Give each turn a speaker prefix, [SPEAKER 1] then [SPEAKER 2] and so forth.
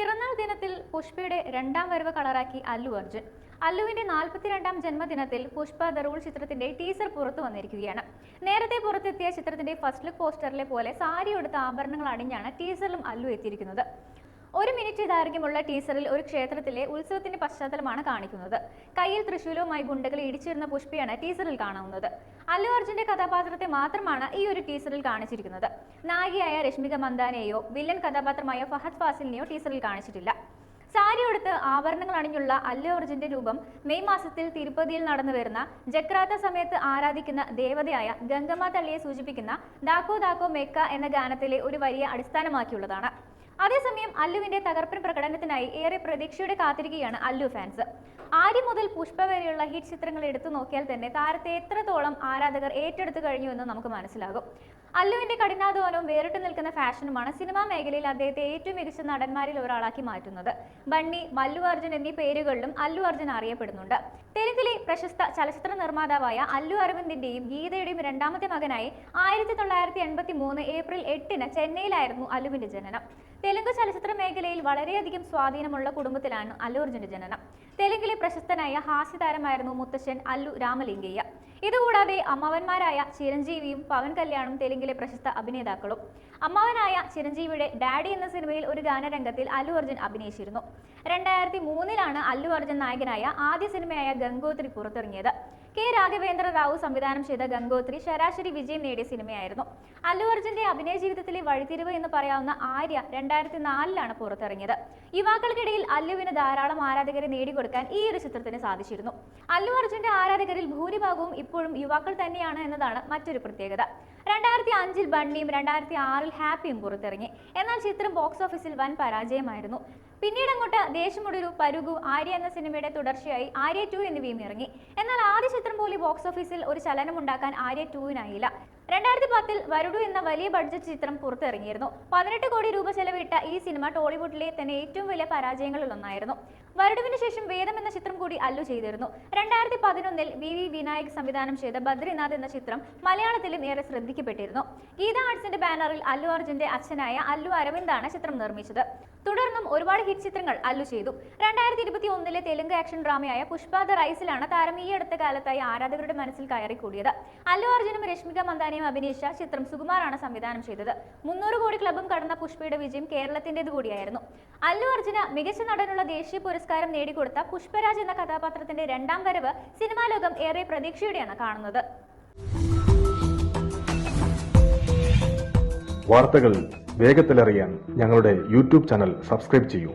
[SPEAKER 1] പിറന്നാൾ ദിനത്തിൽ പുഷ്പയുടെ രണ്ടാം വരവ് കളറാക്കി അല്ലു അർജുൻ. അല്ലുവിന്റെ നാൽപ്പത്തിരണ്ടാം ജന്മദിനത്തിൽ പുഷ്പ ദ റൂൾ ചിത്രത്തിന്റെ ടീസർ പുറത്തു വന്നിരിക്കുകയാണ്. നേരത്തെ പുറത്തെത്തിയ ചിത്രത്തിന്റെ ഫസ്റ്റ് ലുക്ക് പോസ്റ്ററിലെ പോലെ സാരി എടുത്ത ആഭരണങ്ങൾ അണിഞ്ഞാണ് ടീസറിലും അല്ലു എത്തിയിരിക്കുന്നത്. ഒരു മിനിറ്റ് ദൈർഘ്യമുള്ള ടീസറിൽ ഒരു ക്ഷേത്രത്തിലെ ഉത്സവത്തിന്റെ പശ്ചാത്തലമാണ് കാണിക്കുന്നത്. കയ്യിൽ തൃശൂലവുമായി ഗുണ്ടകൾ ഇടിച്ചിരുന്ന പുഷ്പിയാണ് ടീസറിൽ കാണാവുന്നത്. അല്ലു അർജുന്റെ കഥാപാത്രത്തെ മാത്രമാണ് ഈ ഒരു ടീസറിൽ കാണിച്ചിരിക്കുന്നത്. നായികയായ രശ്മിക മന്ദാനെയോ വില്ലൻ കഥാപാത്രമായ ഫഹദ് ഫാസിലിനെയോ ടീസറിൽ കാണിച്ചിട്ടില്ല. സാരി ഉടുത്ത് ആഭരണങ്ങൾ അണിഞ്ഞുള്ള അല്ലു അർജുന്റെ രൂപം മെയ് മാസത്തിൽ തിരുപ്പതിയിൽ നടന്നു വരുന്ന ജക്രാത്ത സമയത്ത് ആരാധിക്കുന്ന ദേവതയായ ഗംഗമ്മ തള്ളിയെ സൂചിപ്പിക്കുന്ന ദാക്കോ ദാക്കോ മെക്ക എന്ന ഗാനത്തിലെ ഒരു വരിയെ അടിസ്ഥാനമാക്കിയുള്ളതാണ്. അതേസമയം അല്ലുവിന്റെ തകർപ്പൻ പ്രകടനത്തിനായി ഏറെ പ്രതീക്ഷയോടെ കാത്തിരിക്കുകയാണ് അല്ലു ഫാൻസ് ആര്യ മുതൽ പുഷ്പ വരെയുള്ള ഹിറ്റ് ചിത്രങ്ങൾ എടുത്തു നോക്കിയാൽ തന്നെ താരത്തെ എത്രത്തോളം ആരാധകർ ഏറ്റെടുത്തു കഴിഞ്ഞു എന്ന് നമുക്ക് മനസ്സിലാകും. അല്ലുവിന്റെ കഠിനാധ്വാനവും വേറിട്ട് നിൽക്കുന്ന ഫാഷനുമാണ് സിനിമാ മേഖലയിൽ അദ്ദേഹത്തെ ഏറ്റവും മികച്ച നടന്മാരിൽ ഒരാളാക്കി മാറ്റുന്നത്. ബണ്ണി മല്ലു അർജുൻ എന്നീ പേരുകളിലും അല്ലു അർജുൻ അറിയപ്പെടുന്നുണ്ട്. തെലുങ്കിലെ പ്രശസ്ത ചലച്ചിത്ര നിർമ്മാതാവായ അല്ലു അരവിന്ദിന്റെയും ഗീതയുടെയും രണ്ടാമത്തെ മകനായി ആയിരത്തി തൊള്ളായിരത്തി എൺപത്തി മൂന്ന് ഏപ്രിൽ എട്ടിന് ചെന്നൈയിലായിരുന്നു അല്ലുവിന്റെ ജനനം. തെലുങ്ക് ചലച്ചിത്ര മേഖലയിൽ വളരെയധികം സ്വാധീനമുള്ള കുടുംബത്തിലാണ് അല്ലൂർജിന്റെ ജനനം. തെലുങ്കിലെ പ്രശസ്തനായ ഹാസ്യതാരമായിരുന്നു മുത്തശ്ശൻ അല്ലു രാമലിംഗയ്യ. ഇതുകൂടാതെ അമ്മാവന്മാരായ ചിരഞ്ജീവിയും പവൻ കല്യാണും തെലുങ്കിലെ പ്രശസ്ത അഭിനേതാക്കളും. അമ്മാവനായ ചിരഞ്ജീവിയുടെ ഡാഡി എന്ന സിനിമയിൽ ഒരു ഗാനരംഗത്തിൽ അല്ലു അർജുൻ അഭിനയിച്ചിരുന്നു. രണ്ടായിരത്തി മൂന്നിലാണ് അല്ലു അർജുൻ നായകനായ ആദ്യ സിനിമയായ ഗംഗോത്രി പുറത്തിറങ്ങിയത്. കെ രാഘവേന്ദ്ര റാവു സംവിധാനം ചെയ്ത ഗംഗോത്രി ശരാശരി വിജയം നേടിയ സിനിമയായിരുന്നു. അല്ലു അർജുന്റെ അഭിനയ ജീവിതത്തിലെ വഴിത്തിരിവ് എന്ന് പറയാവുന്ന ആര്യ രണ്ടായിരത്തി നാലിലാണ് പുറത്തിറങ്ങിയത്. യുവാക്കൾക്കിടയിൽ അല്ലുവിന് ധാരാളം ആരാധകരെ നേടിക്കൊടുക്കാൻ ഈ ഒരു ചിത്രത്തിന് സാധിച്ചിരുന്നു. അല്ലു അർജുന്റെ ആരാധകരിൽ ഭൂരിഭാഗവും ഇപ്പോഴും യുവാക്കൾ തന്നെയാണ് എന്നതാണ് മറ്റൊരു പ്രത്യേകത. രണ്ടായിരത്തി അഞ്ചിൽ ബണ്ണിയും രണ്ടായിരത്തി ആറിൽ ഹാപ്പിയും പുറത്തിറങ്ങി. എന്നാൽ ചിത്രം ബോക്സ് ഓഫീസിൽ വൻ പരാജയമായിരുന്നു. പിന്നീട് അങ്ങോട്ട് ദേശമുടൊരു പരുഗു ആര്യ എന്ന സിനിമയുടെ തുടർച്ചയായി ആര്യ ടു എന്നിവയും ഇറങ്ങി. എന്നാൽ ആദ്യ ചിത്രം പോലെ ബോക്സ് ഓഫീസിൽ ഒരു ചലനം ഉണ്ടാക്കാൻ ആര്യ ടൂവിനായില്ല രണ്ടായിരത്തി പത്തിൽ വരുടു എന്ന വലിയ ബഡ്ജറ്റ് ചിത്രം പുറത്തിറങ്ങിയിരുന്നു. പതിനെട്ട് കോടി രൂപ ചെലവിട്ട ഈ സിനിമ ടോളിവുഡിലെ തന്നെ ഏറ്റവും വലിയ പരാജയങ്ങളിൽ ഒന്നായിരുന്നു. വരുടുവിന് ശേഷം വേദം എന്ന ചിത്രം കൂടി അല്ലു ചെയ്തിരുന്നു. രണ്ടായിരത്തി പതിനൊന്നിൽ വി വി വിനായക് സംവിധാനം ചെയ്ത ബദ്രിനാഥ് എന്ന ചിത്രം മലയാളത്തിലും ഏറെ ശ്രദ്ധിക്കപ്പെട്ടിരുന്നു. ഗീത ആർട്സിന്റെ ബാനറിൽ അല്ലു അർജുന്റെ അച്ഛനായ അല്ലു അരവിന്ദാണ് ചിത്രം നിർമ്മിച്ചത്. തുടർന്നും ഒരുപാട് ഹിറ്റ് ചിത്രങ്ങൾ അല്ലു ചെയ്തു. രണ്ടായിരത്തി ഇരുപത്തി ഒന്നിലെ തെലുങ്ക് ആക്ഷൻ ഡ്രാമയായ പുഷ്പ ദ റൈസിലാണ് താരം ഈ അടുത്ത കാലത്തായി ആരാധകരുടെ മനസ്സിൽ കയറി കൂടിയത് അല്ലു അർജുനും രശ്മിക മന്ദാനയും അഭിനയിച്ച ചിത്രം സുകുമാറാണ് സംവിധാനം ചെയ്തത്. മുന്നൂറ് കോടി ക്ലബും കടന്ന പുഷ്പയുടെ വിജയം കേരളത്തിന്റേത് കൂടിയായിരുന്നു. അല്ലു അർജുന മികച്ച നടനുള്ള ദേശീയ പുരസ്കാരം നേടിക്കൊടുത്ത പുഷ്പരാജ് എന്ന കഥാപാത്രത്തിന്റെ രണ്ടാം വരവ് സിനിമാ ലോകം ഏറെ പ്രതീക്ഷയോടെയാണ് കാണുന്നത്.
[SPEAKER 2] വാർത്തകൾ വേഗത്തിലറിയാൻ ഞങ്ങളുടെ യൂട്യൂബ് ചാനൽ സബ്സ്ക്രൈബ് ചെയ്യൂ.